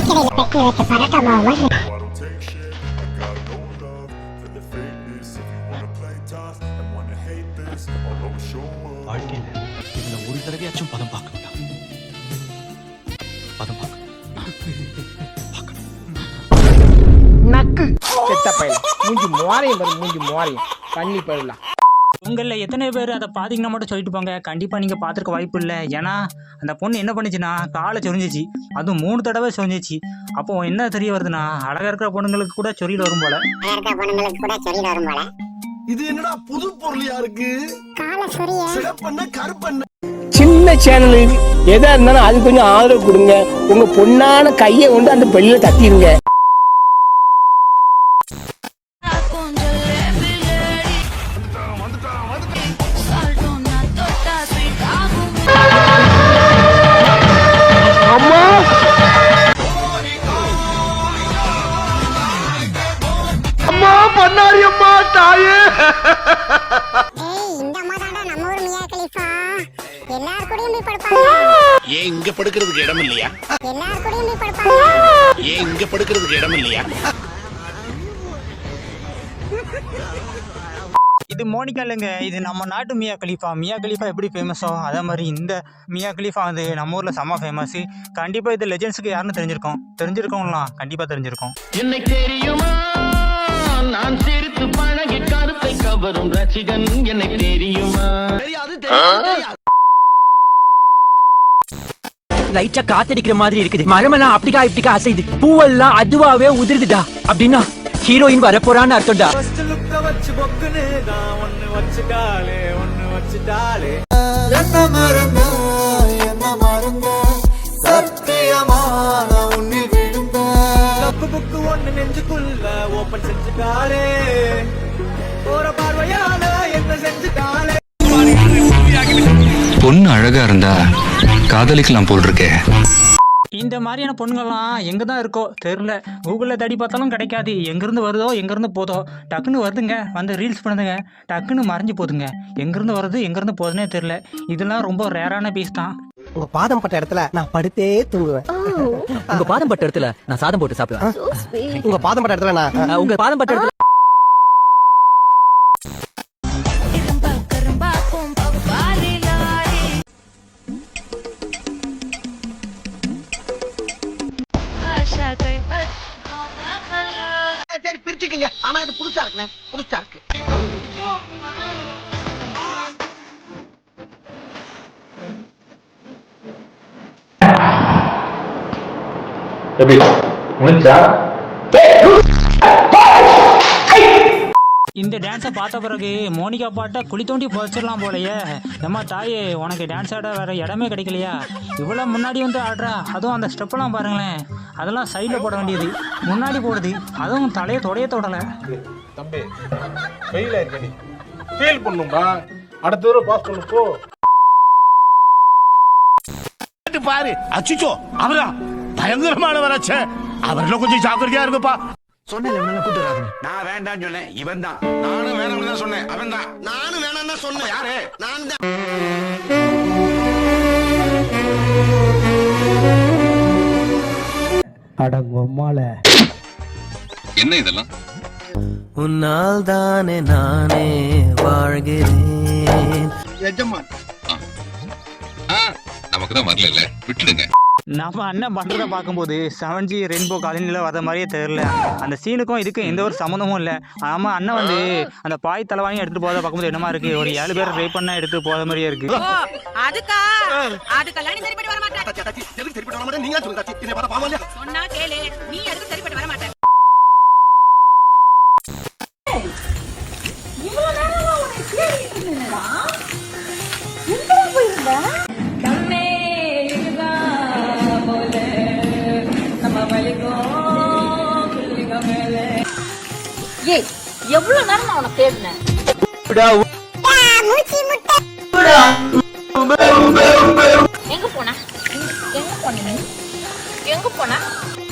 I got no love for the show up. வாழ்க்கையில இதுல ஒரு தடவையாச்சும் பதம் பார்க்கணும்டா. பதம் பார்க்கணும். நக்கு. செத்த பையல. மூஞ்சி மோரையும் பாரு மூஞ்சி மோரையும். பண்ணி போயிடலாம். உங்களில் எத்தனை பேர் அதை பார்த்தீங்கன்னா மட்டும் சொல்லிட்டு போங்க. கண்டிப்பாக நீங்கள் பார்த்துருக்க வாய்ப்பு இல்லை. ஏன்னா அந்த பொண்ணு என்ன பண்ணுச்சுன்னா காலை சொரிஞ்சிச்சு. அதுவும் மூணு தடவை சொரிஞ்சிச்சு. அப்போ என்ன தெரிய வருதுன்னா அழகாக இருக்கிற பொண்ணுங்களுக்கு கூட சொரியில் வரும் போல. அழகா இருக்க பொண்ணுங்களுக்கு கூட சொல்லிட்டு வரும் போல. இது என்னடா புது பொருளியா இருக்கு காலை சொரிய. சிகப்பண்ண கருப்பண்ண. சின்ன சேனல். எதா இருந்தாலும் அது கொஞ்சம் ஆதரவு கொடுங்க. உங்க பொண்ணான கையை கொண்டு அந்த பெல்லில தட்டிடுங்க ஏன் இங்க படுக்கிறதுக்கு இடம் இல்லையா? ஏன் இங்க படுக்கிறதுக்கு இடம் இல்லையா? இது மோனிகா இல்லைங்க. இது நம்ம நாட்டு மியா கலீஃபா. மியா கலீஃபா எப்படி ஃபேமஸோ அதே மாதிரி இந்த மியா கலீஃபா வந்து நம்ம ஊரில் செம்ம ஃபேமஸ் கண்டிப்பாக இது லெஜெண்ட்ஸுக்கு யாருன்னு தெரிஞ்சிருக்கோம். தெரிஞ்சிருக்கோம்லாம் கண்டிப்பாக தெரிஞ்சிருக்கோம். என்னை தெரியுமா? நான் சிரித்து பழகி கருத்தை கவரும் ரசிகன். என்னை தெரியுமா? லைட்டா காத்தடிக்கிற மாதிரி இருக்குது. மரமெல்லாம் அப்படிக்கா இப்படிக்கா அசைது பூவெல்லாம் அதுவாவே உதிருதுடா. அப்படின்னா ஹீரோயின் வரப்போறான்னு அர்த்தம்டா. ஒண்ணு நெஞ்சுக்குள்ள ஓபன் செஞ்சுட்டாளே. போற பார்வையால என்ன செஞ்சுட்டாளே. பொண்ணு அழகா இருந்தா காதலிக்கலாம் போல் இருக்கே இந்த மாதிரியான பொண்ணுங்கள்லாம் எங்கே தான் இருக்கோ தெரில. கூகுளில் தேடி பார்த்தாலும் கிடைக்காது. எங்கேருந்து வருதோ எங்கேருந்து போதோ. டக்குன்னு வருதுங்க. வந்து ரீல்ஸ் பண்ணுதுங்க. டக்குன்னு மறைஞ்சு போதுங்க. எங்கேருந்து வருது எங்கேருந்து போகுதுன்னே தெரில. இதெல்லாம் ரொம்ப ரேரான பீஸ் தான். உங்க பாதம் பட்ட இடத்துல நான் படுத்தே தூங்குவேன். உங்க பாதம் பட்ட இடத்துல நான் சாதம் போட்டு சாப்பிடுவேன். உங்க பாதம் பட்ட இடத்துல நான் உங்க பாதம் பட்ட இடத்துல ஆனா இது புதுசா இருக்குண்ணே. புதுசா இருக்கு. இந்த டான்ஸை பார்த்த பிறகு மோனிகா பாட்டை குழி தோண்டி புதைச்சிடலாம் போலயே. ஏம்மா தாயே உனக்கு டான்ஸ் ஆட வேற இடமே கிடைக்கலையா? இவ்வளோ முன்னாடி வந்து ஆடுறா அதுவும் அந்த ஸ்டெப்பெல்லாம் பாருங்களேன். அதெல்லாம் சைடில் போட வேண்டியது. முன்னாடி போடுது அதுவும் தலையை தொடைய தொடலை. தம்பி ஃபெயில் பண்ணும்பா அடுத்த தடவை பாஸ் பண்ணு போ. பாரு. அச்சுச்சோ அவரா? பயங்கரமானவராச்சே அவர்ல கொஞ்சம் ஜாக்கிரதையா இருக்குப்பா நான் வேண்டாம்னு சொன்னேன் இவன் தான். நானும் வேணாம்னு தான் சொன்னேன் அவன் தான். நானும் வேணாம் தான் சொன்னேன். யாரு? நான் தான். என்ன இதெல்லாம்? உன்னால் தானே நானே வாழ்கிறேன். எஜமான் நமக்கு தான் வரல விட்டுடுங்க. நம்ம அண்ணன் பண்ணுறத பார்க்கும்போது செவன் ஜி ரெயின்போ காலனியில் வர மாதிரியே தெரில அந்த சீனுக்கும் இதுக்கும் எந்த ஒரு சம்மந்தமும் இல்லை. ஆமாம் அண்ணன் வந்து அந்த பாய் தலைவாங்கி எடுத்துகிட்டு போகிறத பார்க்கும்போது என்னமா இருக்குது ஒரு ஏழு பேர் ட்ரை பண்ணால் எடுத்து போகிற மாதிரியே இருக்குது அதுக்கா? அதுக்கெல்லாம் நீ சரிப்பட்டு வர மாட்டேன். நீங்க சொல்லுங்க சொன்னா கேளு. நீ எதுக்கு சரிப்பட்டு வர மாட்டேன் எவ்வளவு நேரம் நான் உனக்கு தேடினேன் மூச்சு முட்டை. எங்க போன? எங்க போன நீ? எங்க போன?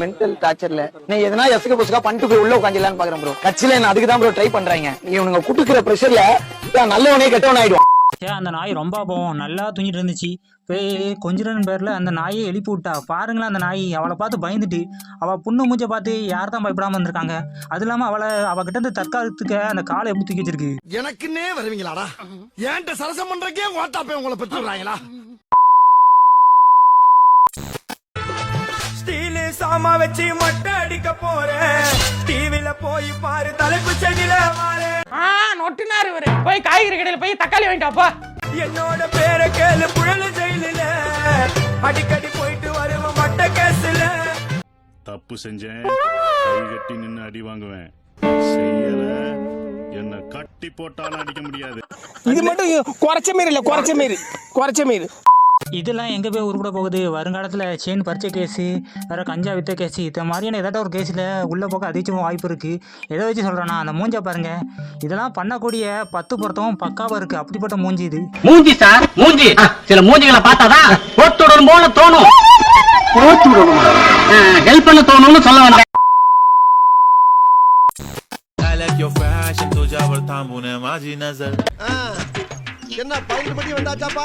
மென்டல் டார்ச்சர்ல நீ எதனா எசுக்கு புசுக்கா பண்ணிட்டு போய் உள்ள உட்காந்துலான்னு பாக்குறேன் ப்ரோ கட்சியில என்ன அதுக்கு தான் ப்ரோ ட்ரை பண்றாங்க. இவனுங்க குட்டுக்கிற பிரஷர்ல நல்லவனே கெட்டவன் ஆயிடும் ஏன் அந்த நாய் ரொம்ப போவோம். நல்லா தூங்கிட்டு இருந்துச்சு. போய் கொஞ்சிரன் பேரில் அந்த நாயை எழுப்பி விட்டா. பாருங்களேன் அந்த நாய். அவளை பார்த்து பயந்துட்டு அவள் புண்ணு மூஞ்ச பார்த்து யார் தான் பயப்படாமல் வந்திருக்காங்க? அது இல்லாமல் அவளை அவகிட்ட இருந்து தற்காலத்துக்கு அந்த காலை எப்படி தூக்கி வச்சிருக்கு? எனக்குன்னே வருவீங்களாடா? ஏன்ட்ட சரசம் பண்றக்கே ஓட்டாப்பே உங்களை பெற்றுறாங்களா சாமா வச்சு மொட்டை அடிக்க போறேன். டிவில போய் பாரு தலைப்பு செடியில ஆ நொட்டுனாரு இவரு. போய் காய்கறி கடையில போய் தக்காளி வாங்கிட்டாப்பா என்னோட பேரை கேளு புழல ஜெயிலில. அடிக்கடி போயிட்டு வருவேன் மொட்டை கேஸ்ல. தப்பு செஞ்சேன். கை கட்டி நின்னு அடி வாங்குவேன். செய்யல. என்ன கட்டி போட்டாலும் அடிக்க முடியாது. இது மட்டும் குறைச்ச மாரி இல்ல குறைச்ச மாரி குறைச்ச மாரி இதெல்லாம் எங்கே போய் உருப்பட போகுது? வருங்காலத்தில் செயின் பறிச்ச கேஸு வேறு கஞ்சா வித்த கேஸு இந்த மாதிரியான ஏதாவது ஒரு கேஸில் உள்ளே போக அதிகமாக வாய்ப்பு இருக்குது எதை வச்சு சொல்கிறேன்னா அந்த மூஞ்சை பாருங்கள் இதெல்லாம் பண்ணக்கூடிய பத்து பொருத்தமும் பக்காவாக இருக்குது அப்படிப்பட்ட மூஞ்சி இது. மூஞ்சி சார் மூஞ்சி. சில மூஞ்சிகளை பார்த்தாதான் போட்டுடன் போல தோணும். ஹெல்ப் பண்ண தோணும்னு சொல்ல வந்தேன். என்ன பன்னெண்டு மணி வந்தாச்சாப்பா?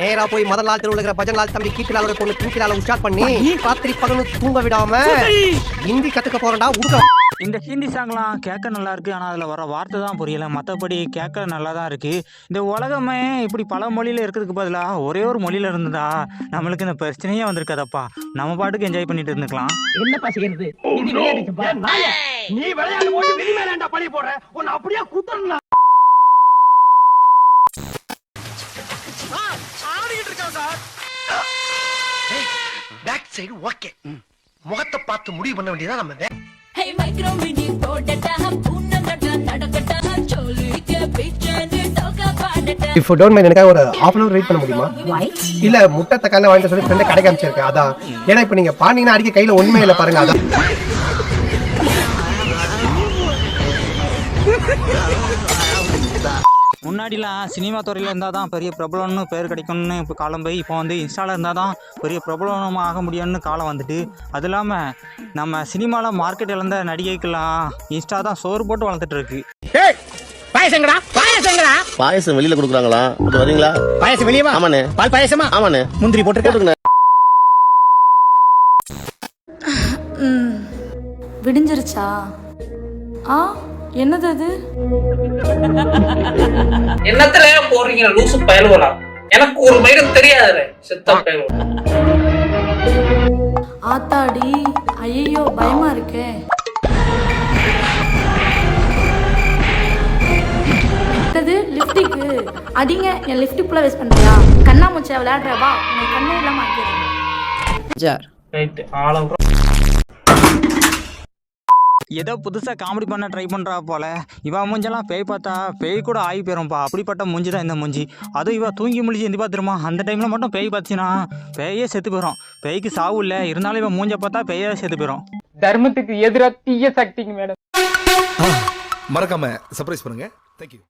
நேரா போய் நாள் தெருவில் இருக்கிற பஜன் லால் தம்பி கீக்கிலாலோட பொண்ணு தூக்கிலால உஷார் பண்ணி ராத்திரி பகலும் தூங்க விடாம ஹிந்தி கத்துக்க போறடா உடுக்க. இந்த ஹிந்தி சாங்லாம் கேட்க நல்லா இருக்கு. ஆனால் அதில் வர வார்த்தை தான் புரியல. மற்றபடி கேட்க நல்லா தான் இருக்கு. இந்த உலகமே இப்படி பல மொழியில் இருக்கிறதுக்கு பதிலாக ஒரே ஒரு மொழியில் இருந்ததா? நம்மளுக்கு இந்த பிரச்சனையே வந்திருக்காதப்பா. நம்ம பாட்டுக்கு என்ஜாய் பண்ணிட்டு இருந்துக்கலாம். என்னப்பா செய்யறது? நீ விளையாடு போட்டு விதி மேலாண்டா பழி போடுற. உன்னை அப்படியே குத்தணும் சைடு ஓகே முகத்தை பார்த்து முடிவு பண்ண வேண்டியதா நம்ம ஹே மைக்ரோ மினி போடட்டா பூன நட நடக்கட்டா சொல்லிக்க பிச்சனு டோக்க பாடட்டா. இஃப் டோன்ட் மைண்ட் எனக்காக ஒரு ஹாஃப் அன் அவர் வெயிட் பண்ண முடியுமா? இல்ல முட்டை தக்காளி வாங்கிட்டு சொல்லி ஃப்ரெண்டை கடைக்கு அமைச்சிருக்கேன் அதான். ஏன்னா இப்ப நீங்க பாத்தீங்கன்னா அடிக்க கையில ஒண்ணுமே இல்ல பாருங்க அதான். முன்னாடிலாம் சினிமா துறையில் இருந்தால் தான் பெரிய பிரபலம்னு பேர் கிடைக்கும்னு இப்போ காலம் போய் இப்போ வந்து இன்ஸ்டாவில் இருந்தால் தான் பெரிய பிரபலமாக ஆக முடியும்னு காலம் வந்துட்டு. அது இல்லாமல் நம்ம சினிமாவில் மார்க்கெட் இழந்த நடிகைக்கெல்லாம் இன்ஸ்டா தான் சோறு போட்டு வளர்த்துட்டு இருக்கு. பாயசங்கடா பாயசங்கடா. பாயசம் வெளியில கொடுக்குறாங்களா? வரீங்களா? பாயசம் வெளியே ஆமாண்ணே. பால் பாயசமா? ஆமாண்ணே. முந்திரி போட்டு விடிஞ்சிருச்சா? ஆ? என்னது அது? என்னத்துல போடுறீங்க? லூசு பயலுவலாம் எனக்கு ஒரு மயிலும் தெரியாது சித்தா பயலுவலாம் ஆத்தாடி ஐயோ பயமா இருக்கே. இது லிப்டிக்கு? அடிங்க என் லிப்டிக் ஃபுல்லாக வேஸ்ட் பண்ணுறியா கண்ணாமூச்சா விளையாடுற வா உனக்கு கண்ணே இல்லாமல் ஆக்கிடுறேன். ரைட்டு ஆள ஏதோ புதுசாக காமெடி பண்ண ட்ரை பண்ணுறா போல. இவன் மூஞ்செல்லாம் பேய் பார்த்தா பேய் கூட ஆகி போயிரும்ப்பா அப்படிப்பட்ட மூஞ்சி தான் இந்த மூஞ்சி. அதுவும் இவ தூங்கி முழிச்சு எந்தி பார்த்துருமா அந்த டைமில் மட்டும் பேய் பார்த்துச்சுன்னா பேயே செத்து போயிடும் பேய்க்கு சாவு இல்லை. இருந்தாலும் இவன் மூஞ்ச பார்த்தா பேயே செத்து போயிடும் தர்மத்துக்கு எதிராக தீய சக்திங்க மேடம். மறக்காம சர்ப்ரைஸ் பண்ணுங்க. Thank you